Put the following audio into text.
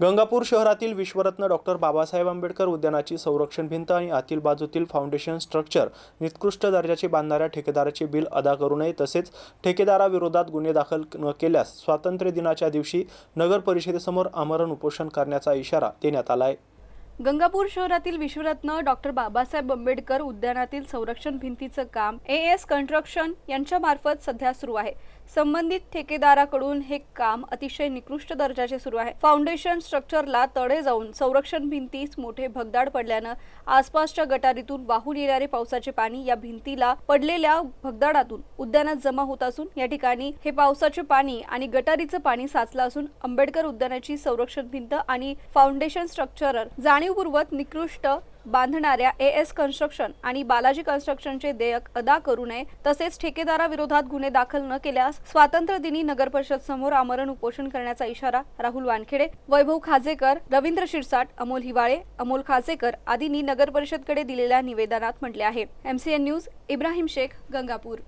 गंगापूर शहरातील विश्वरत्न डॉक्टर बाबासाहेब आंबेडकर उद्यानाची संरक्षण भिंत आणि आतील बाजूतील फाउंडेशन स्ट्रक्चर निकृष्ट दर्जाचे बांधणाऱ्या ठेकेदाराचे बिल अदा करू नये. तसेच ठेकेदाराविरोधात गुन्हे दाखल न केल्यास स्वातंत्र्य दिनाच्या दिवशी नगर परिषदेसमोर आमरण उपोषण करण्याचा इशारा देण्यात आला आहे. गंगापूर शहरातील विश्वरत्न डॉक्टर बाबासाहेब आंबेडकर उद्यानातील संरक्षण भिंतीचं काम ए एस कन्स्ट्रक्शन यांच्या मार्फत सध्या सुरू आहे. संबंधित ठेकेदाराकडून हे काम अतिशय निकृष्ट दर्जाचे सुरू आहे. फाउंडेशन स्ट्रक्चरला तडे जाऊन संरक्षण भिंतीस मोठे भगदाड पडल्यानं आसपासच्या गटारीतून वाहून येणारे पावसाचे पाणी या भिंतीला पडलेल्या भगदाडातून उद्यानात जमा होत असून या ठिकाणी हे पावसाचे पाणी आणि गटारीचं पाणी साचलं असून आंबेडकर उद्यानाची संरक्षण भिंत आणि फाउंडेशन स्ट्रक्चर जाणीवपूर्वक निकृष्ट बांधणाऱ्या ए एस कन्स्ट्रक्शन आणि बालाजी कन्स्ट्रक्शनचे देयक अदा करू नये तसेच ठेकेदाराविरोधात गुन्हे दाखल न केल्यास स्वातंत्र्य दिनी नगर परिषद समोर आमरण उपोषण करण्याचा इशारा राहुल वानखेडे वैभव खाजेकर रवींद्र शिरसाट अमोल हिवाळे अमोल खाजेकर आदींनी नगर परिषदकडे दिलेल्या निवेदनात म्हटले आहे. MCN news Ibrahim Shaikh Gangapur.